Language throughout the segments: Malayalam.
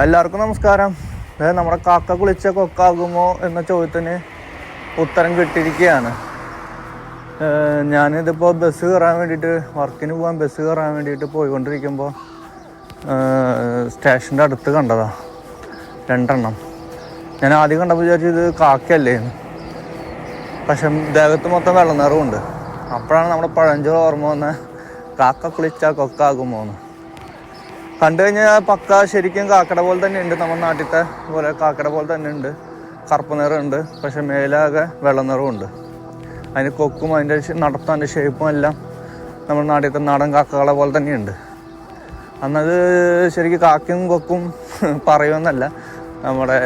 എല്ലാവർക്കും നമസ്കാരം. അതായത് നമ്മുടെ കാക്ക കുളിച്ച കൊക്കാകുമോ എന്ന ചോദ്യത്തിന് ഉത്തരം കിട്ടിയിരിക്കുകയാണ്. ഞാനിതിപ്പോൾ ബസ് കയറാൻ വേണ്ടിയിട്ട് വർക്കിന് പോകാൻ ബസ് കയറാൻ വേണ്ടിയിട്ട് പോയിക്കൊണ്ടിരിക്കുമ്പോൾ സ്റ്റേഷന്റെ അടുത്ത് കണ്ടതാ. രണ്ടെണ്ണം. ഞാൻ ആദ്യം കണ്ടപ്പോൾ വിചാരിച്ചു ഇത് കാക്കയല്ലേ പക്ഷെ ദേഹത്ത് മൊത്തം വെള്ളം നിറവുണ്ട് അപ്പോഴാണ് നമ്മുടെ പഴഞ്ചോറ് ഓർമ്മ വന്ന കാക്ക കുളിച്ചാൽ കൊക്കാകുമോ എന്ന്. കണ്ടു കഴിഞ്ഞാൽ പക്ക ശരിക്കും കാക്കട പോലെ തന്നെ ഉണ്ട് നമ്മുടെ നാട്ടിലത്തെ പോലെ കാക്കട പോലെ തന്നെ ഉണ്ട്. കറുപ്പ് നിറമുണ്ട് പക്ഷെ മേലാകെ വെള്ള നിറമുണ്ട് അതിന് കൊക്കും അതിന്റെ നടത്തും അതിന്റെ ഷേപ്പും എല്ലാം നമ്മുടെ നാട്ടിലത്തെ നാടൻ കാക്കകളെ പോലെ തന്നെയുണ്ട്. അന്നത് ശരിക്കും കാക്കയും കൊക്കും പറയുമെന്നല്ല. നമ്മുടെ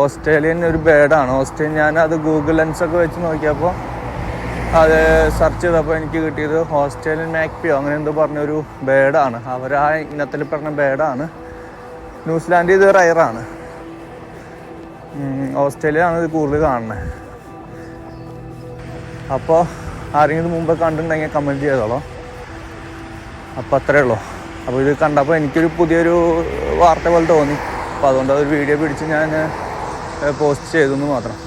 ഓസ്ട്രേലിയൻ ഒരു ബേഡാണ് ഓസ്ട്രേലിയൻ ഞാൻ അത് ഗൂഗിൾ ലെൻസൊക്കെ വെച്ച് നോക്കിയപ്പോൾ അത് സെർച്ച് ചെയ്തപ്പോൾ എനിക്ക് കിട്ടിയത് ഓസ്ട്രേലിയൻ മാക്പിയോ അങ്ങനെ എന്തോ പറഞ്ഞൊരു ബേഡാണ് അവർ ആ ഇനത്തിൽ പറഞ്ഞ ബേഡാണ് ന്യൂസിലാൻഡ് ഇത് റയറാണ് ഓസ്ട്രേലിയയാണ് ഇത് കൂടുതൽ കാണുന്നത്. അപ്പോൾ ആരെങ്കിലും ഇത് മുമ്പ് കണ്ടിട്ടുണ്ടെങ്കിൽ കമന്റ് ചെയ്തോളോ. അപ്പോൾ അത്രേ ഉള്ളൂ. അപ്പോൾ ഇത് കണ്ടപ്പോൾ എനിക്കൊരു പുതിയൊരു വാർത്ത പോലെ തോന്നി. അപ്പോൾ അതുകൊണ്ട് അതൊരു വീഡിയോ പിടിച്ച് ഞാൻ പോസ്റ്റ് ചെയ്തു എന്ന് മാത്രം.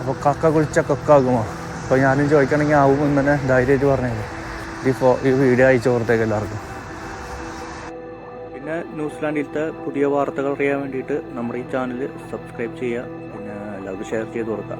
അപ്പോൾ കക്ക കുളിച്ച കൊക്കാകുമോ? അപ്പോൾ ഞാനും ചോദിക്കണമെങ്കിൽ ആവും എന്ന് തന്നെ ധൈര്യമായിട്ട് പറഞ്ഞത്. ഈ ഫോ ഈ വീഡിയോ അയച്ചു കൊടുത്തേക്ക് എല്ലാവർക്കും. പിന്നെ ന്യൂസിലാൻഡിലത്തെ പുതിയ വാർത്തകൾ അറിയാൻ വേണ്ടിയിട്ട് നമ്മുടെ ഈ ചാനൽ സബ്സ്ക്രൈബ് ചെയ്യുക. പിന്നെ എല്ലാവർക്കും ഷെയർ ചെയ്ത് കൊടുക്കുക.